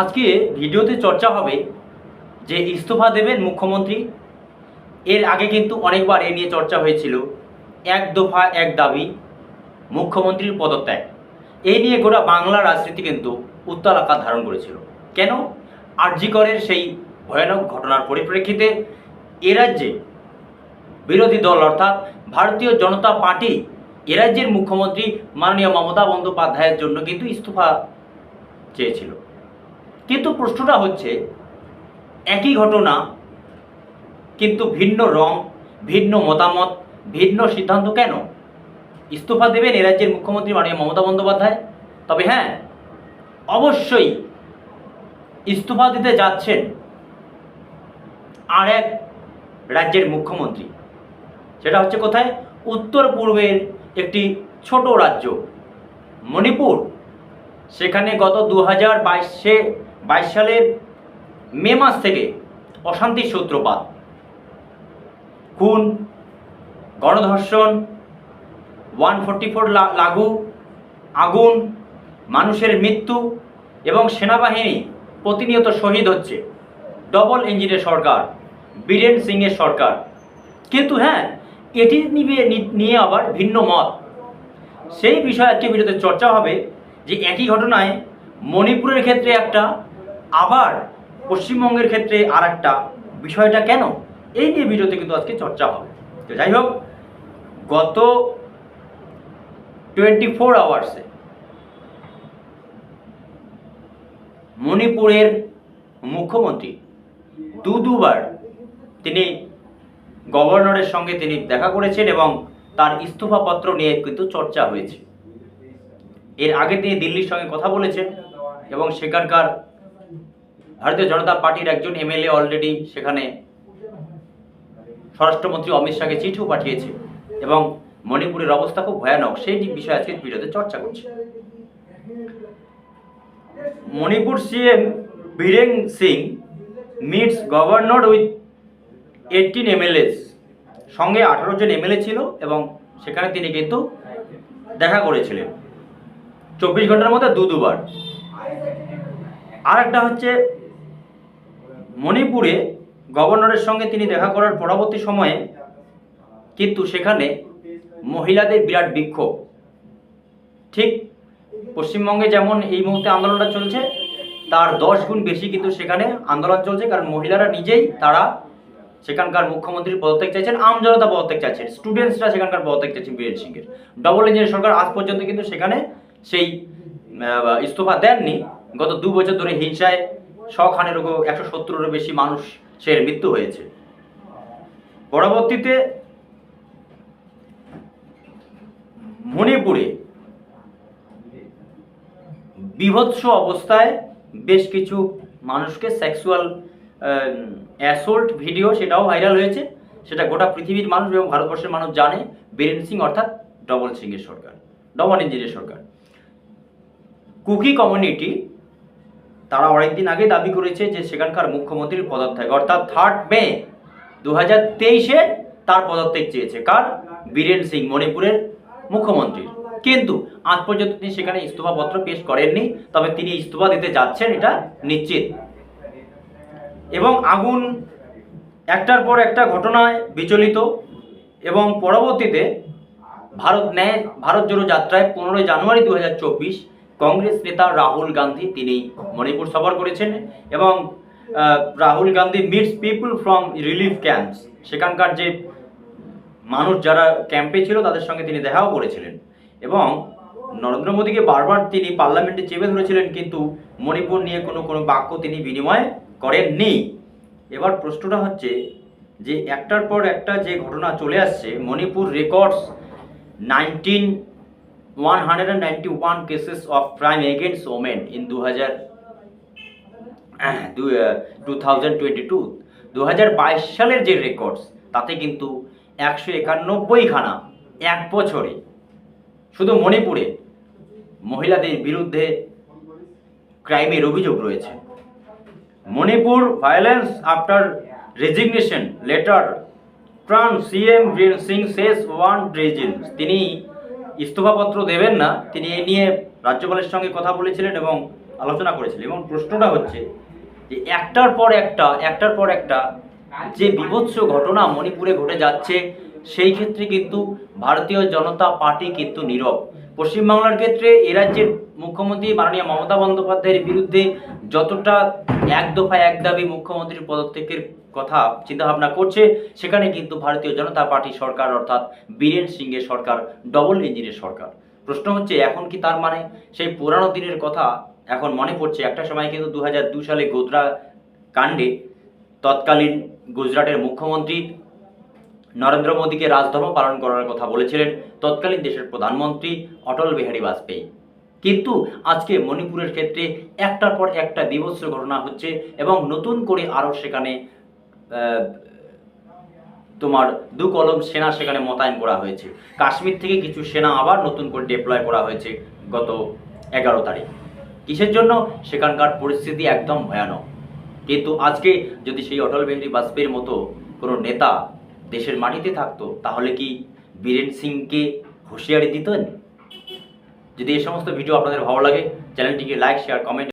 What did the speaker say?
আজকে ভিডিওতে চর্চা হবে যে ইস্তফা দেবেন মুখ্যমন্ত্রী। এর আগে কিন্তু অনেকবার এ নিয়ে চর্চা হয়েছিল। এক দফা, এক দাবি মুখ্যমন্ত্রীর পদত্যাগ। এই নিয়ে গোটা বাংলা রাজনীতি কিন্তু উত্তাল আকার ধারণ করেছিল। কেন? আরজিকরের সেই ভয়ানক ঘটনার পরিপ্রেক্ষিতে এ রাজ্যে বিরোধী দল অর্থাৎ ভারতীয় জনতা পার্টি, এ রাজ্যের মুখ্যমন্ত্রী মাননীয় মমতা বন্দ্যোপাধ্যায়ের জন্য কিন্তু ইস্তফা চেয়েছিল। কিন্তু প্রশ্নটা হচ্ছে, একই ঘটনা, কিন্তু ভিন্ন রং, ভিন্ন মতামত, ভিন্ন সিদ্ধান্ত কেন? ইস্তফা দেবেন এ রাজ্যের মুখ্যমন্ত্রী মাননীয় মমতা বন্দ্যোপাধ্যায়। তবে হ্যাঁ অবশ্যই ইস্তফা দিতে যাচ্ছেন আর এক রাজ্যের মুখ্যমন্ত্রী। সেটা হচ্ছে কোথায়? উত্তর পূর্বের একটি ছোট রাজ্য, মণিপুর। সেখানে গত দু হাজার বাইশে বাইশ সালের মে মাস থেকে অশান্তির সূত্রপাত। খুন, গণধর্ষণ, ওয়ান ফোরটি ফোর লাগু, আগুন, মানুষের মৃত্যু এবং সেনাবাহিনী প্রতিনিয়ত শহীদ হচ্ছে। ডবল ইঞ্জিনের সরকার, বীরেন সিংয়ের সরকার। কিন্তু হ্যাঁ এটি নিয়ে আবার ভিন্ন মত। সেই বিষয়ে আজকে ভিডিওতে চর্চা হবে যে একই ঘটনায় মণিপুরের ক্ষেত্রে একটা আবার পশ্চিমবঙ্গের ক্ষেত্রে আর একটা বিষয়টা কেন? এই নিয়ে ভিডিওতে কিন্তু আজকে চর্চা হবে। তো যাই হোক, গত টোয়েন্টি ফোর আওয়ার্সে মণিপুরের মুখ্যমন্ত্রী দু দুবার তিনি গভর্নরের সঙ্গে তিনি দেখা করেছেন এবং তার ইস্তফাপত্র নিয়ে কিন্তু চর্চা হয়েছে। এর আগে তিনি দিল্লির সঙ্গে কথা বলেছেন এবং সেখানকার ভারতীয় জনতা পার্টির একজন এমএলএ অলরেডি সেখানে স্বরাষ্ট্রমন্ত্রী অমিত শাহকে চিঠিও পাঠিয়েছে এবং মণিপুরের অবস্থা খুব ভয়ানক। সেই বিষয়ে আজকে ভিডিওতে চর্চা করছে। Manipur CM Biren Singh meets governor with eighteen MLAs সঙ্গে আঠারো জন এমএলএ ছিল এবং সেখানে তিনি কিন্তু দেখা করেছিলেন। চব্বিশ ঘণ্টার মধ্যে দু দুবার আর একটা হচ্ছে মণিপুরে গভর্নরের সঙ্গে তিনি দেখা করার পরবর্তী সময়ে কিন্তু সেখানে মহিলাদের বিরাট বিক্ষোভ। ঠিক পশ্চিমবঙ্গে যেমন এই মুহূর্তে আন্দোলনটা চলছে, তার দশ গুণ বেশি কিন্তু সেখানে আন্দোলন চলছে, কারণ মহিলারা নিজেই তারা সেখানকার মুখ্যমন্ত্রীর পদত্যাগ চাইছেন, আম জনতা পদত্যাগ চাইছেন স্টুডেন্টসরা সেখানকার পদত্যাগ চাইছেন বীরেন সিংয়ের। ডবল ইঞ্জিনের সরকার আজ পর্যন্ত কিন্তু সেখানে সেই ইস্তফা দেননি। গত দু বছর ধরে হিংসায় শখানেরও একশো সত্তরেরও বেশি মানুষ সে মৃত্যু হয়েছে। পরবর্তীতে মণিপুরে বিভৎস অবস্থায় বেশ কিছু মানুষকে সেক্সুয়াল অ্যাসোল্ট ভিডিও সেটাও ভাইরাল হয়েছে। সেটা গোটা পৃথিবীর মানুষ এবং ভারতবর্ষের মানুষ জানে। বীরেন সিং অর্থাৎ ডবল সিংয়ের সরকার, ডবল ইঞ্জিনের সরকার। কুকি কমিউনিটি তারা অনেকদিন আগে দাবি করেছে যে সেখানকার মুখ্যমন্ত্রীর পদত্যাগ অর্থাৎ থার্ড মে দু হাজার তেইশে তার পদত্যাগ চেয়েছে। কার? বীরেন সিং মণিপুরের মুখ্যমন্ত্রীর কিন্তু আজ পর্যন্ত তিনি সেখানে ইস্তফাপত্র পেশ করেননি, তবে তিনি ইস্তফা দিতে যাচ্ছেন, এটা নিশ্চিত। এবং আগুন একটার পর একটা ঘটনায় বিচলিত এবং পরবর্তীতে ভারত ন্যায়, ভারত জোড়ো যাত্রায় পনেরোই জানুয়ারি দু হাজার চব্বিশ কংগ্রেস নেতা রাহুল গান্ধী তিনি মণিপুর সফর করেছেন এবং Rahul Gandhi meets people from relief camps সেখানকার যে মানুষ যারা ক্যাম্পে ছিল, তাদের সঙ্গে তিনি দেখাও করেছিলেন। এবং নরেন্দ্র মোদীকে বারবার তিনি পার্লামেন্টে চেপে ধরেছিলেন, কিন্তু মণিপুর নিয়ে কোনো কোনো বাক্য তিনি বিনিময় করেননি। এবার প্রশ্নটা হচ্ছে যে, একটার পর একটা যে ঘটনা চলে আসছে, Manipur records nineteen one hundred and ninety one cases of crime against women in দু হাজার টু থাউজেন্ড টোয়েন্টি টু দু হাজার বাইশ সালের যে রেকর্ডস তাতে কিন্তু একশো একানব্বইখানা এক বছরে। শুধু মণিপুরে মহিলাদের বিরুদ্ধে ক্রাইমের অভিযোগ রয়েছে। Manipur violence after resignation letter ট্রান সিএম সিং শেষ ওয়ান রিজন তিনি ইস্তফাপত্র দেবেন না, তিনি এ নিয়ে রাজ্যপালের সঙ্গে কথা বলেছিলেন এবং আলোচনা করেছিলেন। এবং প্রশ্নটা হচ্ছে যে একটার পর একটা, একটার পর একটা যে বিভৎস ঘটনা মণিপুরে ঘটে যাচ্ছে সেই ক্ষেত্রে কিন্তু ভারতীয় জনতা পার্টি কিন্তু নীরব। পশ্চিমবাংলার ক্ষেত্রে এ রাজ্যের মুখ্যমন্ত্রী মাননীয় মমতা বন্দ্যোপাধ্যায়ের বিরুদ্ধে যতটা এক দফা এক দাবি মুখ্যমন্ত্রীর পদত্যাগের কথা চিন্তাভাবনা করছে, সেখানে কিন্তু ভারতীয় জনতা পার্টি সরকার অর্থাৎ বীরেন সিংয়ের সরকার, ডবল ইঞ্জিনের সরকার। প্রশ্ন হচ্ছে, এখন কি তার মানে? সেই পুরানো দিনের কথা এখন মনে পড়ছে। একটা সময় কিন্তু দু সালে গোধরা কাণ্ডে তৎকালীন গুজরাটের মুখ্যমন্ত্রী নরেন্দ্র মোদীকে রাজধর্ম পালন করার কথা বলেছিলেন তৎকালীন দেশের প্রধানমন্ত্রী অটল বিহারী বাজপেয়ী। কিন্তু আজকে মণিপুরের ক্ষেত্রে একটার পর একটা বিভৎস ঘটনা হচ্ছে এবং নতুন করে আরও সেখানে তোমার দু কলম সেনা সেখানে মোতায়েন করা হয়েছে। কাশ্মীর থেকে কিছু সেনা আবার নতুন করে ডিপ্লয় করা হয়েছে গত এগারো তারিখ। কিসের জন্য? সেখানকার পরিস্থিতি একদম ভয়ানক। কিন্তু আজকে যদি সেই অটল বিহারী বাজপেয়ীর মতো কোনো নেতা দেশের মাটিতে থাকতো, তাহলে কি বীরেন সিংকে হুঁশিয়ারি দিতেন? যদি এই সমস্ত ভিডিও আপনাদের ভালো লাগে, চ্যানেলটিকে লাইক, শেয়ার কমেন্ট